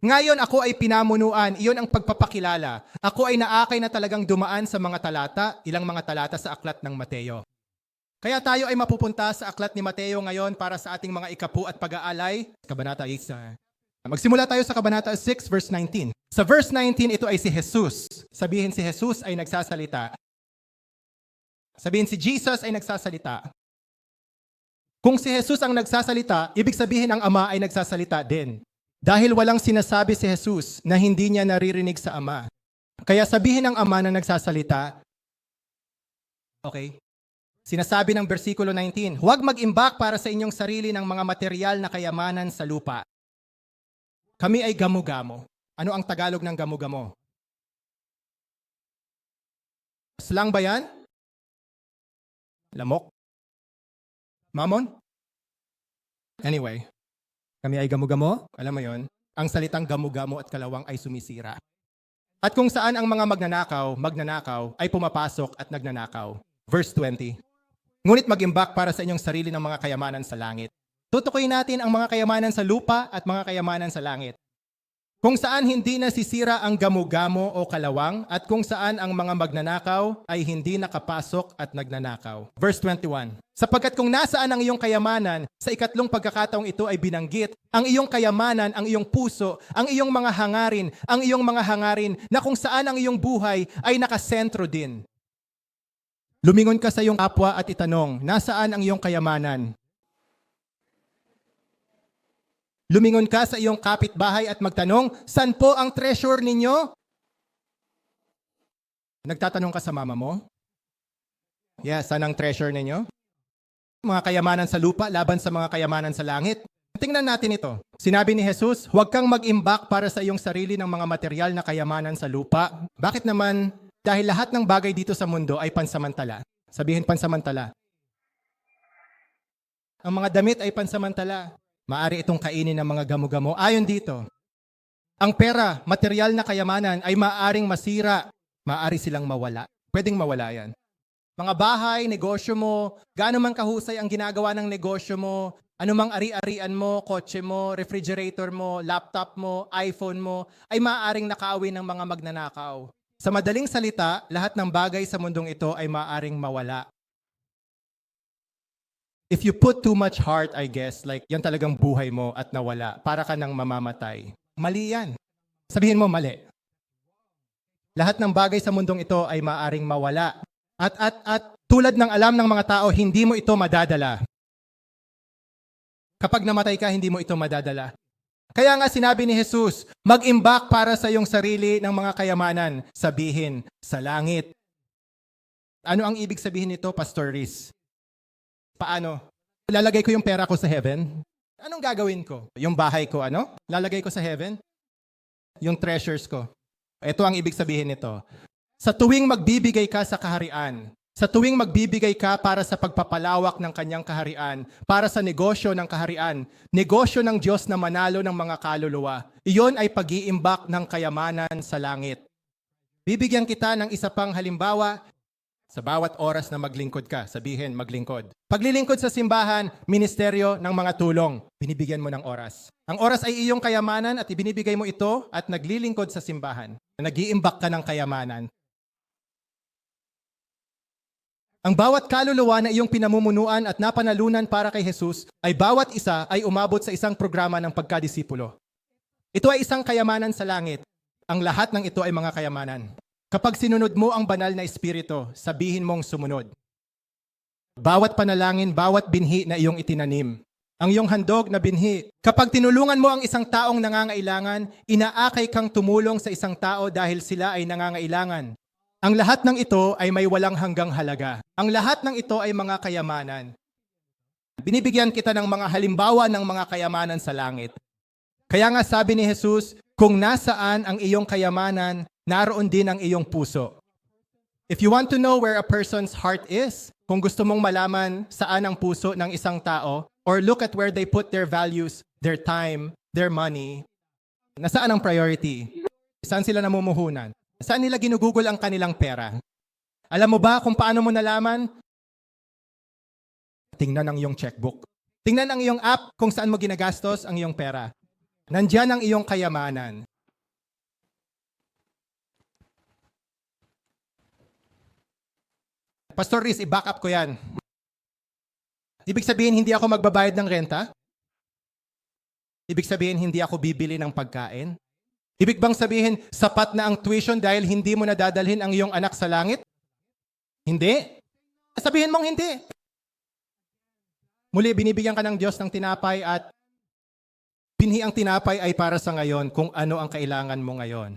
Ngayon ako ay pinamunuan, iyon ang pagpapakilala. Ako ay naakay na talagang dumaan sa mga talata, ilang mga talata sa aklat ng Mateo. Kaya tayo ay mapupunta sa aklat ni Mateo ngayon para sa ating mga ikapu at pag-aalay. Kabanata 8. Magsimula tayo sa Kabanata 6 verse 19. Sa verse 19, ito ay si Jesus. Sabihin si Jesus ay nagsasalita. Sabihin si Jesus ay nagsasalita. Kung si Jesus ang nagsasalita, ibig sabihin ang Ama ay nagsasalita din. Dahil walang sinasabi si Jesus na hindi niya naririnig sa Ama. Kaya sabihin ng Ama na nagsasalita, okay, sinasabi ng versikulo 19, Huwag mag-imbak para sa inyong sarili ng mga material na kayamanan sa lupa. Kami ay gamo-gamo. Ano ang Tagalog ng gamo-gamo? Slang ba yan? Lamok? Mamon? Anyway, kami ay gamo-gamo, alam mo yon. Ang salitang gamo-gamo at kalawang ay sumisira. At kung saan ang mga magnanakaw, magnanakaw ay pumapasok at nagnanakaw. Verse 20. Ngunit mag-imbak para sa inyong sarili ng mga kayamanan sa langit. Tutukoy natin ang mga kayamanan sa lupa at mga kayamanan sa langit. Kung saan hindi nasisira ang gamo-gamo o kalawang at kung saan ang mga magnanakaw ay hindi nakapasok at nagnanakaw. Verse 21. Sapagkat kung nasaan ang iyong kayamanan, sa ikatlong pagkakataong ito ay binanggit, ang iyong kayamanan, ang iyong puso, ang iyong mga hangarin, ang iyong mga hangarin na kung saan ang iyong buhay ay nakasentro din. Lumingon ka sa iyong kapwa at itanong, nasaan ang iyong kayamanan? Lumingon ka sa iyong kapitbahay at magtanong, saan po ang treasure ninyo? Nagtatanong ka sa mama mo? Yes, saan ang treasure ninyo? Mga kayamanan sa lupa laban sa mga kayamanan sa langit. Tingnan natin ito. Sinabi ni Jesus, huwag kang mag-imbak para sa iyong sarili ng mga material na kayamanan sa lupa. Bakit naman? Dahil lahat ng bagay dito sa mundo ay pansamantala. Sabihin pansamantala. Ang mga damit ay pansamantala. Maari itong kainin ng mga gamo-gamo. Ayon dito, ang pera, material na kayamanan ay maaring masira. Maari silang mawala. Pwedeng mawala yan. Mga bahay, negosyo mo, gaano man kahusay ang ginagawa ng negosyo mo, anumang ari-arian mo, kotse mo, refrigerator mo, laptop mo, iPhone mo, ay maaaring nakawin ng mga magnanakaw. Sa madaling salita, lahat ng bagay sa mundong ito ay maaaring mawala. If you put too much heart, I guess, like yan talagang buhay mo at nawala, para ka nang mamamatay. Mali yan. Sabihin mo mali. Lahat ng bagay sa mundong ito ay maaring mawala. At, at, at tulad ng alam ng mga tao, hindi mo ito madadala. Kapag namatay ka, hindi mo ito madadala. Kaya nga sinabi ni Jesus, mag-imbak para sa iyong sarili ng mga kayamanan, sabihin, sa langit. Ano ang ibig sabihin nito, Pastor Riz? Paano? Lalagay ko yung pera ko sa heaven? Anong gagawin ko? Yung bahay ko, ano? Lalagay ko sa heaven? Yung treasures ko. Ito ang ibig sabihin nito. Sa tuwing magbibigay ka sa kaharian, sa tuwing magbibigay ka para sa pagpapalawak ng kanyang kaharian, para sa negosyo ng kaharian, negosyo ng Diyos na manalo ng mga kaluluwa, iyon ay pag-iimbak ng kayamanan sa langit. Bibigyan kita ng isa pang halimbawa sa bawat oras na maglingkod ka, sabihin maglingkod. Paglilingkod sa simbahan, ministeryo ng mga tulong, binibigyan mo ng oras. Ang oras ay iyong kayamanan at ibinibigay mo ito at naglilingkod sa simbahan. Nag-iimbak ka ng kayamanan. Ang bawat kaluluwa na iyong pinamumunuan at napanalunan para kay Jesus ay bawat isa ay umabot sa isang programa ng pagkadisipulo. Ito ay isang kayamanan sa langit. Ang lahat ng ito ay mga kayamanan. Kapag sinunod mo ang banal na espiritu, sabihin mong sumunod. Bawat panalangin, bawat binhi na iyong itinanim, ang iyong handog na binhi. Kapag tinulungan mo ang isang taong nangangailangan, inaakay kang tumulong sa isang tao dahil sila ay nangangailangan. Ang lahat ng ito ay may walang hanggang halaga. Ang lahat ng ito ay mga kayamanan. Binibigyan kita ng mga halimbawa ng mga kayamanan sa langit. Kaya nga sabi ni Jesus, kung nasaan ang iyong kayamanan, naroon din ang iyong puso. If you want to know where a person's heart is, kung gusto mong malaman saan ang puso ng isang tao, or look at where they put their values, their time, their money, nasaan ang priority? Saan sila namumuhunan? Saan nila ginugugol ang kanilang pera? Alam mo ba kung paano mo nalaman? Tingnan ang iyong checkbook. Tingnan ang iyong app kung saan mo ginagastos ang iyong pera. Nandyan ang iyong kayamanan. Pastor Riz, i-back up ko yan. Ibig sabihin, hindi ako magbabayad ng renta? Ibig sabihin, hindi ako bibili ng pagkain? Ibig bang sabihin, sapat na ang tuition dahil hindi mo nadadalhin ang iyong anak sa langit? Hindi. Sabihin mong hindi. Muli, binibigyan ka ng Diyos ng tinapay at binhi ang tinapay ay para sa ngayon kung ano ang kailangan mo ngayon.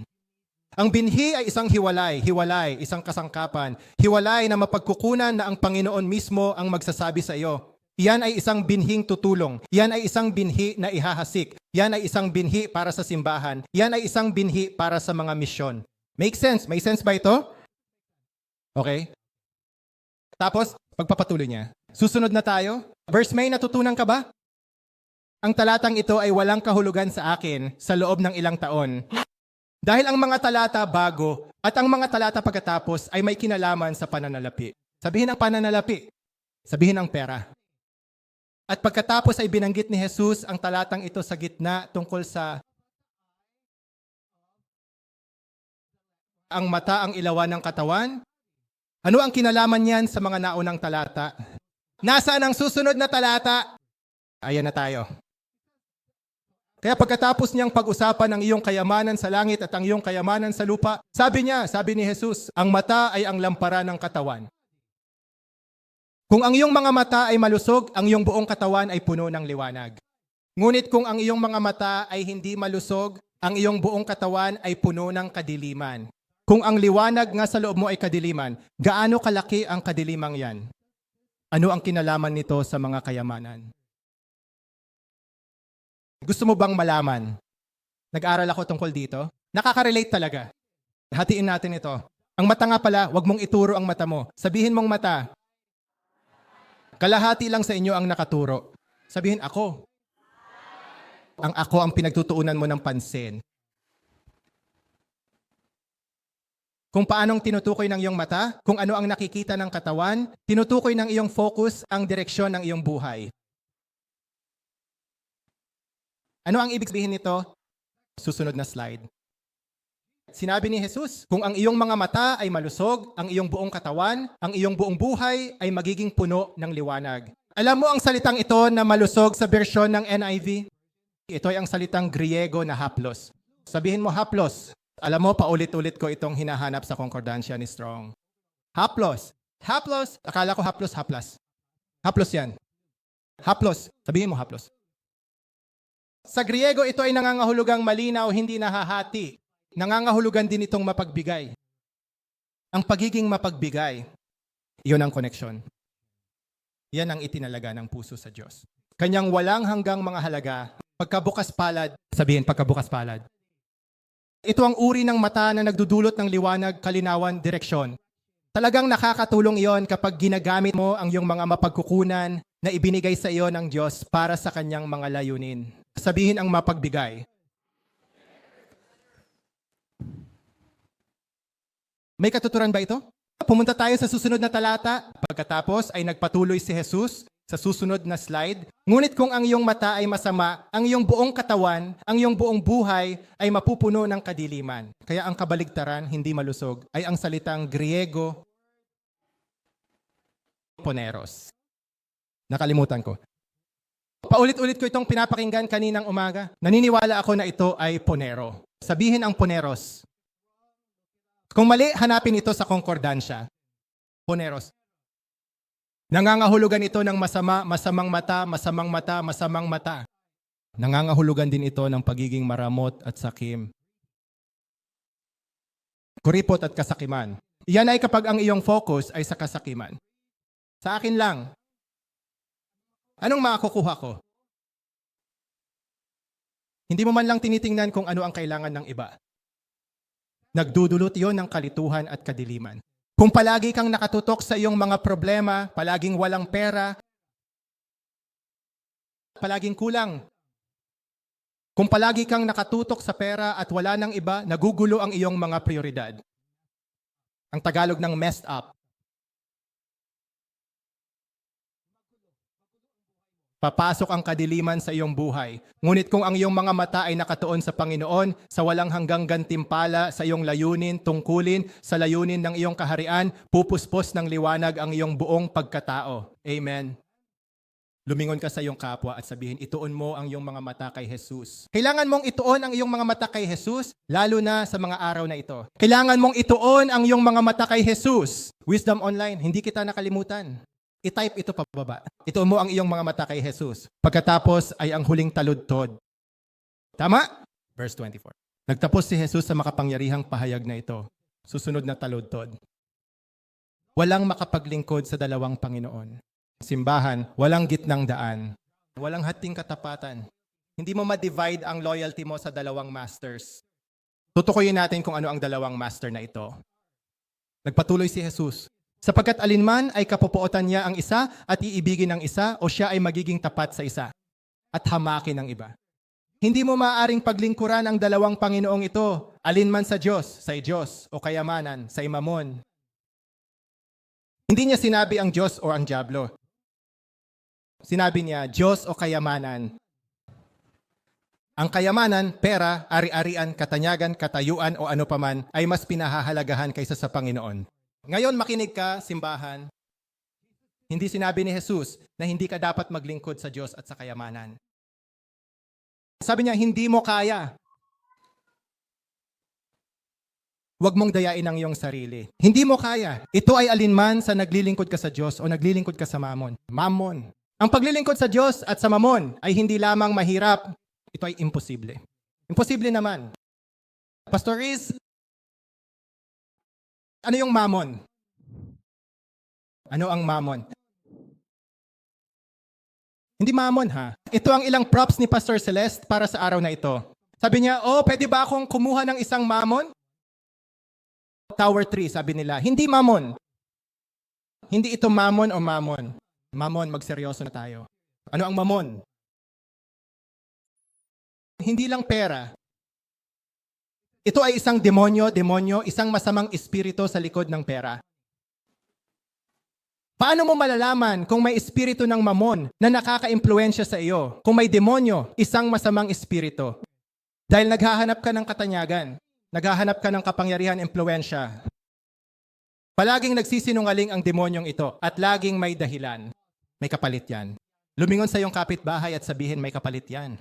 Ang binhi ay isang hiwalay, hiwalay, isang kasangkapan, hiwalay na mapagkukunan na ang Panginoon mismo ang magsasabi sa iyo. Iyan ay isang binhing tutulong. Iyan ay isang binhi na ihahasik. Iyan ay isang binhi para sa simbahan. Iyan ay isang binhi para sa mga misyon. Make sense? May sense ba ito? Okay? Tapos, pagpapatuloy niya. Susunod na tayo. Verse May, natutunan ka ba? Ang talatang ito ay walang kahulugan sa akin sa loob ng ilang taon. Dahil ang mga talata bago at ang mga talata pagkatapos ay may kinalaman sa pananalapi. Sabihin ang pananalapi. Sabihin ang pera. At pagkatapos ay binanggit ni Jesus ang talatang ito sa gitna tungkol sa ang mata ang ilawan ng katawan. Ano ang kinalaman niyan sa mga naunang talata? Nasaan ang susunod na talata? Ayan na tayo. Kaya pagkatapos niyang pag-usapan ang iyong kayamanan sa langit at ang iyong kayamanan sa lupa, sabi niya, sabi ni Jesus, ang mata ay ang lampara ng katawan. Kung ang iyong mga mata ay malusog, ang iyong buong katawan ay puno ng liwanag. Ngunit kung ang iyong mga mata ay hindi malusog, ang iyong buong katawan ay puno ng kadiliman. Kung ang liwanag nga sa loob mo ay kadiliman, gaano kalaki ang kadilimang yan? Ano ang kinalaman nito sa mga kayamanan? Gusto mo bang malaman? Nag-aral ako tungkol dito. Nakaka-relate talaga. Hatiin natin ito. Ang mata nga pala, wag mong ituro ang mata mo. Sabihin mong mata. Kalahati lang sa inyo ang nakaturo. Sabihin ako. Ang ako ang pinagtutuunan mo ng pansin. Kung paanong tinutukoy ng iyong mata, kung ano ang nakikita ng katawan, tinutukoy ng iyong focus ang direksyon ng iyong buhay. Ano ang ibig sabihin nito? Susunod na slide. Sinabi ni Jesus, kung ang iyong mga mata ay malusog, ang iyong buong katawan, ang iyong buong buhay ay magiging puno ng liwanag. Alam mo ang salitang ito na malusog sa bersyon ng NIV? Ito ay ang salitang Griego na haplos. Sabihin mo haplos. Alam mo, paulit-ulit ko itong hinahanap sa konkordansya ni Strong. Haplos. Haplos. Akala ko haplos, haplas. Haplos yan. Haplos. Sabihin mo haplos. Sa Griego, ito ay nangangahulugang malinaw, hindi nahahati. Nangangahulugan din itong mapagbigay. Ang pagiging mapagbigay, iyon ang koneksyon. Yan ang itinalaga ng puso sa Diyos. Kanyang walang hanggang mga halaga, pagkabukas palad, sabihin pagkabukas palad. Ito ang uri ng mata na nagdudulot ng liwanag, kalinawan, direksyon. Talagang nakakatulong iyon kapag ginagamit mo ang iyong mga mapagkukunan na ibinigay sa iyo ng Diyos para sa kanyang mga layunin. Sabihin ang mapagbigay. May katuturan ba ito? Pumunta tayo sa susunod na talata. Pagkatapos ay nagpatuloy si Jesus sa susunod na slide. Ngunit kung ang iyong mata ay masama, ang iyong buong katawan, ang iyong buong buhay ay mapupuno ng kadiliman. Kaya ang kabaligtaran, hindi malusog, ay ang salitang Griego poneros. Nakalimutan ko. Paulit-ulit ko itong pinapakinggan kaninang umaga. Naniniwala ako na ito ay ponero. Sabihin ang poneros. Kung mali, hanapin ito sa konkordansya. Poneros. Nangangahulugan ito ng masama, masamang mata, masamang mata, masamang mata. Nangangahulugan din ito ng pagiging maramot at sakim. Kuripot at kasakiman. Iyan ay kapag ang iyong focus ay sa kasakiman. Sa akin lang, Anong makukuha ko? Hindi mo man lang tinitingnan kung ano ang kailangan ng iba. Nagdudulot yon ng kalituhan at kadiliman. Kung palagi kang nakatutok sa iyong mga problema, palaging walang pera, palaging kulang. Kung palagi kang nakatutok sa pera at wala ng iba, nagugulo ang iyong mga prioridad. Ang Tagalog ng messed up. Papasok ang kadiliman sa iyong buhay. Ngunit kung ang iyong mga mata ay nakatuon sa Panginoon, sa walang hanggang gantimpala sa iyong layunin, tungkulin, sa layunin ng iyong kaharian, pupuspos ng liwanag ang iyong buong pagkatao. Amen. Lumingon ka sa iyong kapwa at sabihin, ituon mo ang iyong mga mata kay Jesus. Kailangan mong ituon ang iyong mga mata kay Jesus, lalo na sa mga araw na ito. Kailangan mong ituon ang iyong mga mata kay Jesus. Wisdom Online, hindi kita nakalimutan. I-type ito pababa. Ituon mo ang iyong mga mata kay Jesus. Pagkatapos ay ang huling taludtod. Tama? Verse 24. Nagtapos si Jesus sa makapangyarihang pahayag na ito. Susunod na taludtod. Walang makapaglingkod sa dalawang Panginoon. Simbahan, walang gitnang daan. Walang hating katapatan. Hindi mo ma-divide ang loyalty mo sa dalawang masters. Tutukuyin natin kung ano ang dalawang master na ito. Nagpatuloy si Jesus. Sapagkat alinman ay kapupuotan niya ang isa at iibigin ang isa o siya ay magiging tapat sa isa at hamakin ang iba. Hindi mo maaaring paglingkuran ang dalawang Panginoong ito, alinman sa Diyos, sa Diyos, o kayamanan, sa imamon. Hindi niya sinabi ang Diyos o ang Diablo. Sinabi niya, Diyos o kayamanan. Ang kayamanan, pera, ari-arian, katanyagan, katayuan o ano paman ay mas pinahahalagahan kaysa sa Panginoon. Ngayon makinig ka, simbahan. Hindi sinabi ni Jesus na hindi ka dapat maglingkod sa Diyos at sa kayamanan. Sabi niya, hindi mo kaya. Huwag mong dayain ang iyong sarili. Hindi mo kaya. Ito ay alinman sa naglilingkod ka sa Diyos o naglilingkod ka sa mamon. Mamon. Ang paglilingkod sa Diyos at sa mamon ay hindi lamang mahirap, ito ay imposible. Imposible naman. Pastor Riz, ano yung mamon? Ano ang mamon? Hindi mamon ha. Ito ang ilang props ni Pastor Celeste para sa araw na ito. Sabi niya, oh, pwede ba akong kumuha ng isang mamon? Tower 3, sabi nila. Hindi mamon. Hindi ito mamon o mamon. Mamon, magseryoso na tayo. Ano ang mamon? Hindi lang pera. Ito ay isang demonyo, demonyo, isang masamang espiritu sa likod ng pera. Paano mo malalaman kung may espiritu ng mamon na nakaka-impluensya sa iyo? Kung may demonyo, isang masamang espiritu. Dahil naghahanap ka ng katanyagan, naghahanap ka ng kapangyarihan, impluensya. Palaging nagsisinungaling ang demonyong ito at laging may dahilan. May kapalit yan. Lumingon sa iyong kapitbahay at sabihin may kapalit yan.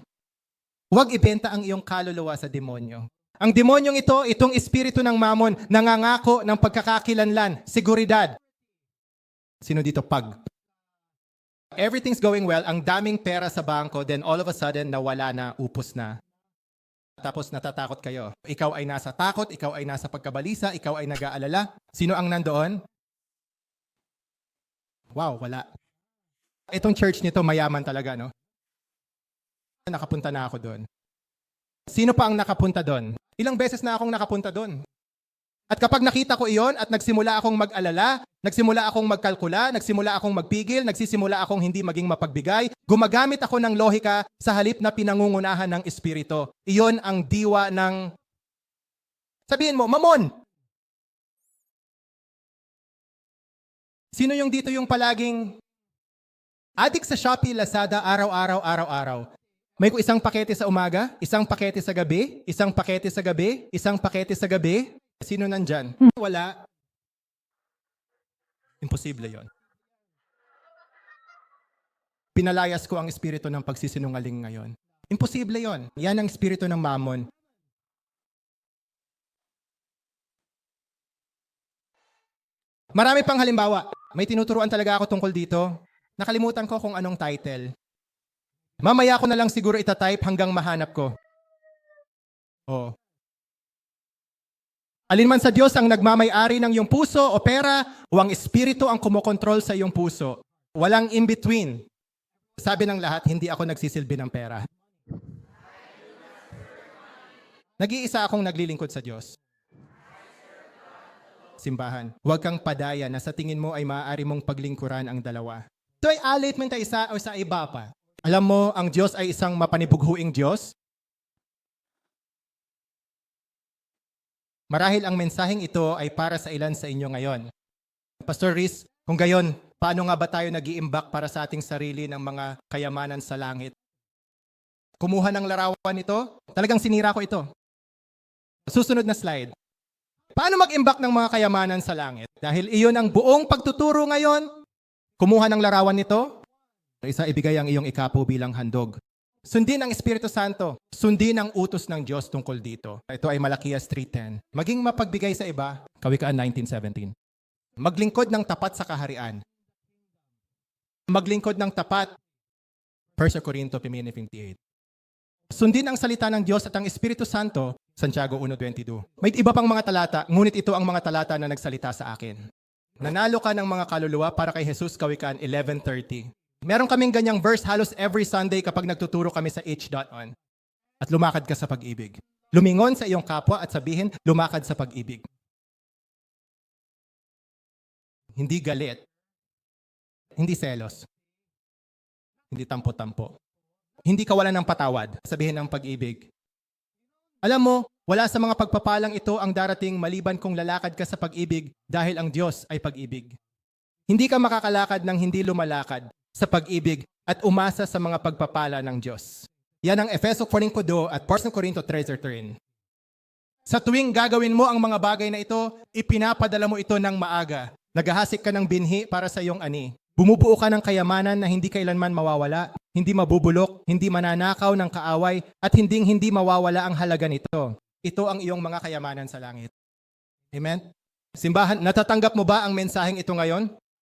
Huwag ibenta ang iyong kaluluwa sa demonyo. Ang demonyong ito, itong espiritu ng mamon, nangangako ng pagkakakilanlan, seguridad. Sino dito pag? Everything's going well, ang daming pera sa bangko, then all of a sudden, nawala na, upos na. Tapos natatakot kayo. Ikaw ay nasa takot, ikaw ay nasa pagkabalisa, ikaw ay nag-aalala. Sino ang nandoon? Wow, wala. Itong church nito, mayaman talaga, no? Nakapunta na ako doon. Sino pa ang nakapunta doon? Ilang beses na akong nakapunta doon. At kapag nakita ko iyon at nagsimula akong mag-alala, nagsimula akong magkalkula, nagsimula akong magpigil, nagsisimula akong hindi maging mapagbigay, gumagamit ako ng lohika sa halip na pinangungunahan ng espiritu. Iyon ang diwa ng... Sabihin mo, mamon! Sino yung dito yung palaging Adik sa Shopee, Lazada, araw-araw, araw-araw. May ko isang pakete sa umaga, isang pakete sa gabi, isang pakete sa gabi, isang pakete sa gabi. Sino nandyan? Wala. Imposible yon. Pinalayas ko ang espiritu ng pagsisinungaling ngayon. Imposible yon. Yan ang espiritu ng mamon. Marami pang halimbawa. May tinuturuan talaga ako tungkol dito. Nakalimutan ko kung anong title. Mamaya ko na lang siguro itatype hanggang mahanap ko. Oo. Alinman sa Diyos ang nagmamay-ari ng iyong puso o pera o ang espiritu ang kumokontrol sa iyong puso. Walang in-between. Sabi ng lahat, hindi ako nagsisilbi ng pera. Nag-iisa akong naglilingkod sa Diyos. Simbahan, huwag kang padaya na sa tingin mo ay maaari mong paglingkuran ang dalawa. Ito ay man tayo isa o sa iba pa. Alam mo, ang Diyos ay isang mapanibughuing Diyos. Marahil ang mensaheng ito ay para sa ilan sa inyo ngayon. Pastor Riz, kung gayon, Paano nga ba tayo nag-iimbak para sa ating sarili ng mga kayamanan sa langit? Kumuha ng larawan ito. Talagang sinira ko ito. Susunod na slide. Paano mag-imbak ng mga kayamanan sa langit? Dahil iyon ang buong pagtuturo ngayon. Kumuha ng larawan nito. Isa ibigay ang iyong ikapo bilang handog. Sundin ang Espiritu Santo. Sundin ang utos ng Diyos tungkol dito. Ito ay Malakias 3.10. Maging mapagbigay sa iba. Kawikaan 19.17. Maglingkod ng tapat sa kaharian. Maglingkod ng tapat. 1 Corinto 15.58. Sundin ang salita ng Diyos at ang Espiritu Santo, Santiago 1.22. May iba pang mga talata, ngunit ito ang mga talata na nagsalita sa akin. Nanalo ka ng mga kaluluwa para kay Jesus Kawikaan 11.30. Meron kaming ganyang verse halos every Sunday kapag nagtuturo kami sa H.on. At lumakad ka sa pag-ibig. Lumingon sa iyong kapwa at sabihin, lumakad sa pag-ibig. Hindi galit. Hindi selos. Hindi tampo-tampo. Hindi kawalan ng patawad, sabihin ng pag-ibig. Alam mo, wala sa mga pagpapalang ito ang darating maliban kung lalakad ka sa pag-ibig dahil ang Diyos ay pag-ibig. Hindi ka makakalakad ng hindi lumalakad sa pag-ibig at umasa sa mga pagpapala ng Diyos. Yan ang Efeso 4.2 at 1 Corinto 3.13. Sa tuwing gagawin mo ang mga bagay na ito, ipinapadala mo ito ng maaga. Naghahasik ka ng binhi para sa iyong ani. Bumubuo ka ng kayamanan na hindi kailanman mawawala, hindi mabubulok, hindi mananakaw ng kaaway, at hinding hindi mawawala ang halaga nito. Ito ang iyong mga kayamanan sa langit. Amen? Simbahan, natatanggap mo ba ang mensaheng ito ngayon?